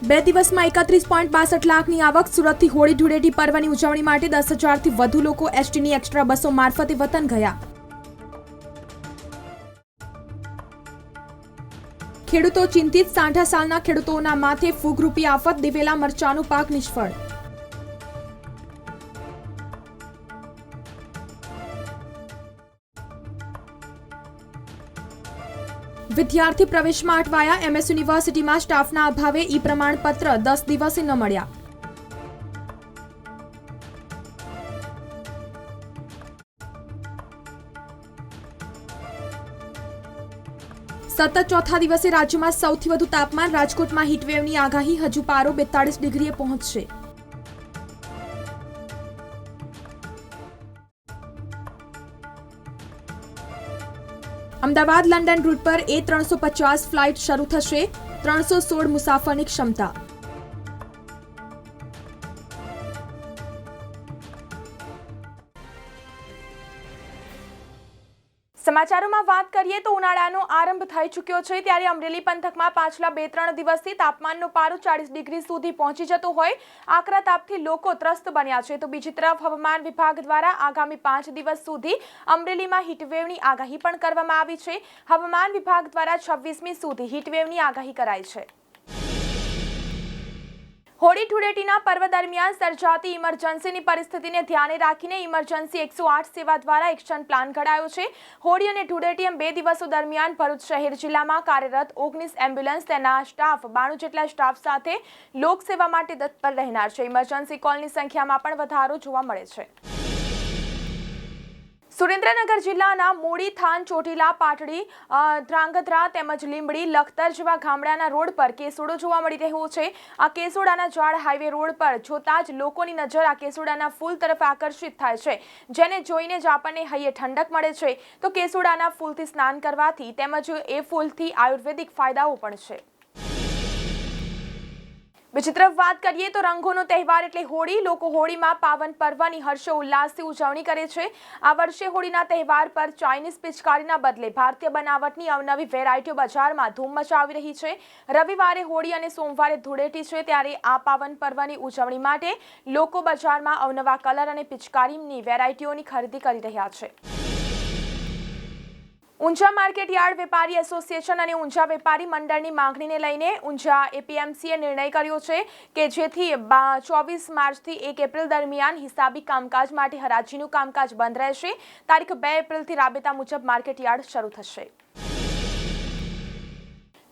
બે દિવસમાં એકત્રીસ પોઈન્ટ બાસઠ લાખની આવક સુરતથી હોળી ધૂળેટી પર્વની ઉજવણી માટે દસ હજારથી વધુ લોકો એસટીની એક્સ્ટ્રા બસો મારફતે વતન ગયા. ખેડૂતો ચિંતિત સાંઠા સાલના ખેડૂતોના માથે ફૂગરૂપી આફત, દિવેલા મરચાનું પાક નિષ્ફળ વિદ્યાર્થી પ્રવેશમાં અટવાયા. એમએસ યુનિવર્સિટીમાં સ્ટાફના અભાવે ઈ પ્રમાણપત્ર દસ દિવસે ન મળ્યા. સતત ચોથા દિવસે રાજ્યમાં સૌથી વધુ તાપમાન રાજકોટમાં હીટવેવની આગાહી. હજુ પારો બેતાળીસ ડિગ્રીએ પહોંચશે. અમદાવાદ લંડન રૂટ પર એ ત્રણસો પચાસ ફ્લાઇટ શરૂ થશે. ત્રણસો સોળ મુસાફરની ક્ષમતા. સમાચારોમાં વાત કરીએ તો ઉનાળાનો આરંભ થઈ ચૂક્યો છે. ત્યારે અમરેલી પંથકમાં પાછલા બે ત્રણ દિવસથી તાપમાનનો પારો ચાળીસ ડિગ્રી સુધી પહોંચી જતો હોય. આકરા તાપથી લોકો ત્રસ્ત બન્યા છે. તો બીજી તરફ હવામાન વિભાગ દ્વારા આગામી પાંચ દિવસ સુધી અમરેલીમાં હીટવેવની આગાહી પણ કરવામાં આવી છે. હવામાન વિભાગ દ્વારા છવ્વીસમી સુધી હીટવેવની આગાહી કરાઈ છે. હોળી ધૂળેટીના પર્વ દરમિયાન સર્જાતી ઇમરજન્સીની પરિસ્થિતિને ધ્યાને રાખીને ઇમરજન્સી એકસો આઠ સેવા દ્વારા એક્શન પ્લાન ઘડાયો છે. હોળી અને ધૂળેટી એમ બે દિવસો દરમિયાન ભરૂચ શહેર જિલ્લામાં કાર્યરત ઓગણીસ એમ્બ્યુલન્સ, તેના સ્ટાફ, બાણું જેટલા સ્ટાફ સાથે લોકસેવા માટે તત્પર રહેનાર છે. ઇમરજન્સી કોલની સંખ્યામાં પણ વધારો જોવા મળે છે. સુરેન્દ્રનગર જિલ્લાના મૂડી થાન ચોટીલા પાટડી ધ્રાંગધ્રા તેમજ લીંબડી, લખતર જેવા ગામડાના રોડ પર કેસુડો જોવા મળી રહ્યો છે. આ કેસુડાના ઝાડ હાઈવે રોડ પર જોતા જ લોકોની નજર આ કેસુડાના ફૂલ તરફ આકર્ષિત થાય છે. જેને જોઈને જ આપણને હૈયે ઠંડક મળે છે. તો કેસુડાના ફૂલથી સ્નાન કરવાથી તેમજ એ ફૂલથી આયુર્વેદિક ફાયદાઓ પણ છે. બીજી તરફ વાત કરીએ તો રંગોનો તહેવાર એટલે હોળી. લોકો હોળીમાં પાવન પર્વની હર્ષો, ઉલ્લાસથી ઉજવણી કરે છે. આ વર્ષે હોળીના તહેવાર પર ચાઇનીઝ પિચકારીના બદલે ભારતીય બનાવટની અવનવી વેરાયટીઓ બજારમાં ધૂમ મચાવી રહી છે. રવિવારે હોળી અને સોમવારે ધૂળેટી છે, ત્યારે આ પાવન પર્વની ઉજવણી માટે લોકો બજારમાં અવનવા કલર અને પિચકારીની વેરાયટીઓની ખરીદી કરી રહ્યા છે. ઊંઝા માર્કેટ યાર્ડ વેપારી એસોસિએશન અને ઊંઝા વેપારી મંડળની માંગણીને લઈને ઊંઝા એપીએમસીએ નિર્ણય કર્યો છે કે જેથી ચોવીસ માર્ચથી એક એપ્રિલ દરમિયાન હિસાબી કામકાજ માટે હરાજીનું કામકાજ બંધ રહેશે. તારીખ બે એપ્રિલથી રાબેતા મુજબ માર્કેટ યાર્ડ શરૂ થશે.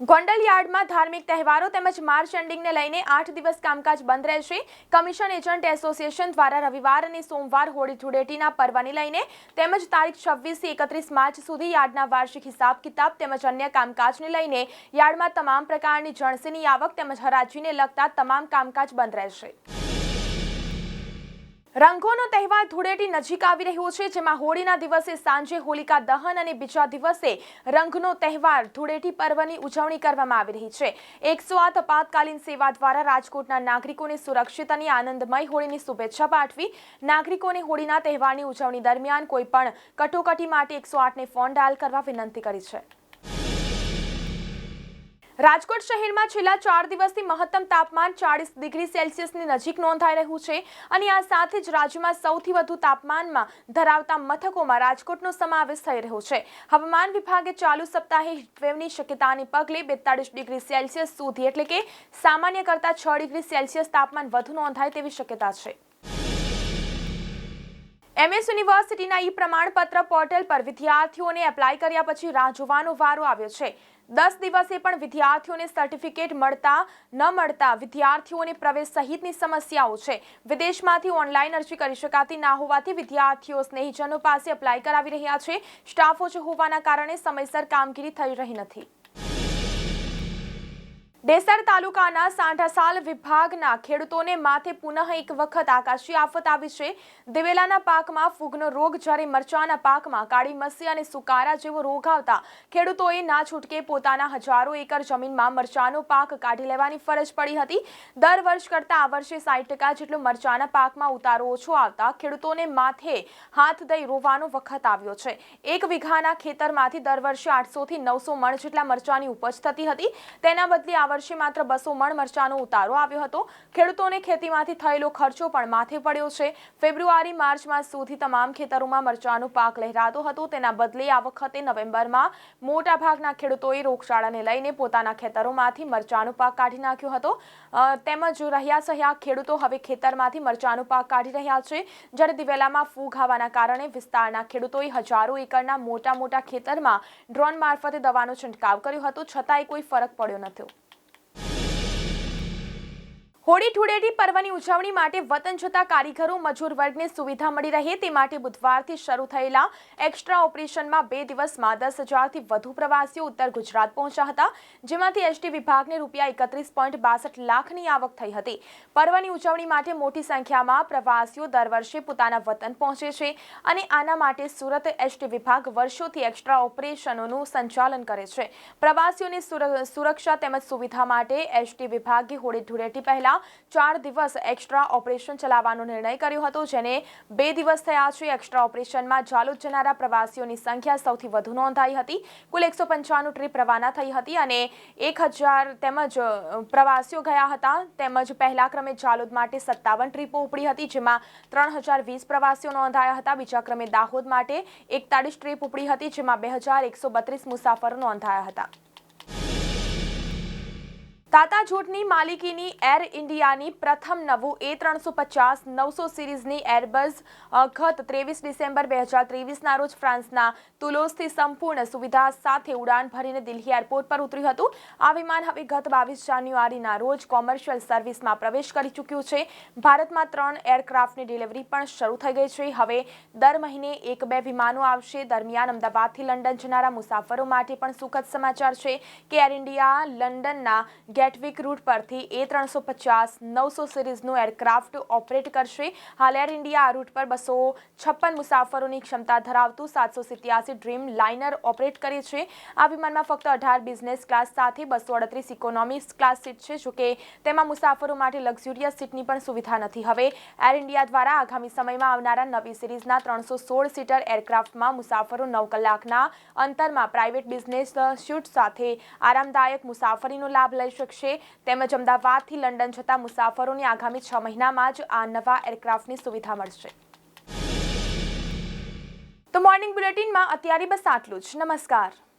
ગોંડલ યાર્ડમાં ધાર્મિક તહેવારો તેમજ માર્ચ એન્ડિંગને લઈને આઠ દિવસ કામકાજ બંધ રહેશે. કમિશન એજન્ટ એસોસિએશન દ્વારા રવિવાર અને સોમવાર હોળી ધૂળેટીના પર્વને લઈને તેમજ તારીખ છવ્વીસથી એકત્રીસ માર્ચ સુધી યાર્ડના વાર્ષિક હિસાબ કિતાબ તેમજ અન્ય કામકાજને લઈને યાર્ડમાં તમામ પ્રકારની જણસીની આવક તેમજ હરાજીને લગતા તમામ કામકાજ બંધ રહેશે. રંગોનો તહેવાર ધૂળેટી નજીક આવી રહ્યો છે, જેમાં હોળીના દિવસે સાંજે હોલિકા દહન અને બીજા દિવસે રંગનો તહેવાર ધૂળેટી પર્વની ઉજવણી કરવામાં આવી રહી છે. એકસો આઠ આપાતકાલીન સેવા દ્વારા રાજકોટના નાગરિકોને સુરક્ષિત અને આનંદમય હોળીની શુભેચ્છા પાઠવી, નાગરિકોને હોળીના તહેવારની ઉજવણી દરમિયાન કોઈપણ કટોકટી માટે એકસો આઠને ફોન ડાયલ કરવા વિનંતી કરી છે. રાજકોટ શહેરમાં છેલ્લા ચાર દિવસથી મહત્તમ તાપમાન ચાળીસ ડિગ્રી સેલ્સિયસની નજીક નોંધાઈ રહ્યું છે અને આ સાથે જ રાજ્યમાં સૌથી વધુ તાપમાનમાં ધરાવતા મથકોમાં રાજકોટનો સમાવેશ થઈ રહ્યો છે. હવામાન વિભાગે ચાલુ સપ્તાહે હીટવેવની શક્યતાને પગલે બેતાળીસ ડિગ્રી સેલ્સિયસ સુધી એટલે કે સામાન્ય કરતાં છ ડિગ્રી સેલ્સિયસ તાપમાન વધુ નોંધાય તેવી શક્યતા છે. એમએસ યુનિવર્સિટીના ઈ પ્રમાણપત્ર પોર્ટલ પર વિદ્યાર્થીઓને એપ્લાય કર્યા પછી રાહ જોવાનો વારો આવ્યો છે. દસ દિવસે પણ વિદ્યાર્થીઓને સર્ટિફિકેટ મળતા ન મળતા વિદ્યાર્થીઓને પ્રવેશ સહિતની સમસ્યાઓ છે. વિદેશમાંથી ઓનલાઈન અરજી કરી શકાતી ના હોવાથી વિદ્યાર્થીઓ સ્નેહીજનો પાસે અપ્લાય કરાવી રહ્યા છે. સ્ટાફ ઓછો હોવાના કારણે સમયસર કામગીરી થઈ રહી નથી. ડેસર તાલુકાના સાંઠાસાલ વિભાગના ખેડૂતોને માથે પુનઃ એક વખત આકાશી આફત આવી છે. દિવેલાના પાકમાં ફૂગનો રોગ જ્યારે મરચાના પાકમાં કાળી મસી અને સુકારા જેવો રોગ આવતા ખેડૂતોએ ના છૂટકે પોતાના હજારો એકર જમીનમાં મરચાનો પાક કાઢી લેવાની ફરજ પડી હતી. દર વર્ષ કરતાં આ વર્ષે સાઠ ટકા જેટલો મરચાના પાકમાં ઉતારો ઓછો આવતા ખેડૂતોને માથે હાથ દઈ રોવાનો વખત આવ્યો છે. એક વીઘાના ખેતરમાંથી દર વર્ષે આઠસોથી નવસો મણ જેટલા મરચાની ઉપજ થતી હતી. તેના બદલે આ વર્ષે માત્ર બસો મણ મરચાનો ઉતારો આવ્યો હતો. ખેડૂતોને ખેતીમાંથી થયેલો ખર્ચો પણ માથે પડ્યો છે. ફેબ્રુઆરી માર્ચ માસ સુધી તમામ ખેતરોમાં મરચાનો પાક લહેરાતો હતો. તેના બદલે આ વખતે નવેમ્બરમાં મોટાભાગના ખેડૂતોએ રોગચાળાને લઈને પોતાના ખેતરોમાંથી મરચાનો પાક કાઢી નાખ્યો હતો. તેમજ રહ્યા સહ્યા ખેડૂતો હવે ખેતરમાંથી મરચાનો પાક કાઢી રહ્યા છે. જ્યારે દિવેલામાં ફૂગ આવવાના કારણે વિસ્તારના ખેડૂતોએ હજારો એકરના મોટા મોટા ખેતરમાં ડ્રોન મારફતે દવાનો છંટકાવ કર્યો હતો. છતાંય કોઈ ફરક પડ્યો નહોતો. હોળી ધૂળેટી પર્વની ઉજવણી માટે વતન જતા કારીગરો, મજૂર વર્ગને સુવિધા મળી રહે તે માટે બુધવારથી શરૂ થયેલા એક્સ્ટ્રા ઓપરેશનમાં બે દિવસમાં દસ હજારથી વધુ પ્રવાસીઓ ઉત્તર ગુજરાત પહોંચ્યા હતા, જેમાંથી એસટી વિભાગને રૂપિયા એકત્રીસ પોઈન્ટ બાસઠ લાખની આવક થઈ હતી. પર્વની ઉજવણી માટે મોટી સંખ્યામાં પ્રવાસીઓ દર વર્ષે પોતાના વતન પહોંચે છે અને આના માટે સુરત એસટી વિભાગ વર્ષોથી એક્સ્ટ્રા ઓપરેશનોનું સંચાલન કરે છે. પ્રવાસીઓની સુર- સુરક્ષા તેમજ સુવિધા માટે એસટી વિભાગે હોળી ધૂળેટી પહેલા ચાર દિવસ એક્સ્ટ્રા ઓપરેશન ચલાવવાનો નિર્ણય કર્યો હતો, જેને બે દિવસ થયા છે એક્સ્ટ્રા ઓપરેશનમાં. જાલોદ જનારા પ્રવાસીઓની સંખ્યા સૌથી વધુ નોંધાઈ હતી. કુલ એકસો પંચાણું ટ્રીપ રવાના થઈ હતી અને એક હજાર તેમજ પ્રવાસીઓ ગયા હતા. તેમજ પહેલા ક્રમે જાલોદ માટે સત્તાવન ટ્રીપો ઉપડી હતી, જેમાં ત્રણ હજાર વીસ પ્રવાસીઓ નોંધાયા હતા. બીજા ક્રમે દાહોદ માટે એકતાળીસ ટ્રીપ ઉપડી હતી, જેમાં બે હજાર એકસો બત્રીસ મુસાફરો નોંધાયા હતા. તાતા જૂથની માલિકીની એર ઇન્ડિયાની પ્રથમ નવું એ ત્રણસો પચાસ નવસો સિરીઝની એરબઝ અ, ગત ત્રેવીસ ડિસેમ્બર બે હજાર ત્રેવીસના રોજ ફ્રાન્સના તુલોસથી સંપૂર્ણ સુવિધા સાથે ઉડાન ભરીને દિલ્હી એરપોર્ટ પર ઉતર્યું હતું. આ વિમાન હવે ગત બાવીસ જાન્યુઆરીના રોજ કોમર્શિયલ સર્વિસમાં પ્રવેશ કરી ચૂક્યું છે. ભારતમાં ત્રણ એરક્રાફ્ટની ડિલિવરી પણ શરૂ થઈ ગઈ છે. હવે દર મહિને એક બે વિમાનો આવશે. દરમિયાન અમદાવાદથી લંડન જનારા મુસાફરો માટે પણ સુખદ સમાચાર છે કે એર ઇન્ડિયા લંડનના ગેટવિક રૂટ પરથી એ ત્રણસો પચાસ, નવસો સિરીઝનું એરક્રાફ્ટ ઓપરેટ કરશે. હાલ એર ઇન્ડિયા આ રૂટ પર બસો છપ્પન મુસાફરોની ક્ષમતા ધરાવતું સાતસો સિત્યાસી ડ્રીમ લાઇનર ઓપરેટ કરે છે. આ વિમાનમાં ફક્ત અઢાર બિઝનેસ ક્લાસ સાથે બસો અડત્રીસ ઇકોનોમી ક્લાસ સીટ છે જોકે તેમાં મુસાફરો માટે લક્ઝુરિયસ સીટની પણ સુવિધા નથી. હવે એર ઇન્ડિયા દ્વારા આગામી સમયમાં આવનારા નવી સિરીઝના ત્રણસો સોળ સીટર એરક્રાફ્ટમાં મુસાફરો નવ કલાકના અંતરમાં પ્રાઇવેટ બિઝનેસ સ્યુટ સાથે આરામદાયક મુસાફરીનો લાભ લઈ શકશે તેમજ અમદાવાદથી લંડન જતા મુસાફરોને આગામી છ મહિનામાં જ આ નવા એરક્રાફ્ટની સુવિધા મળશે. તો મોર્નિંગ બુલેટિનમાં અત્યારે બસ આટલું જ. નમસ્કાર.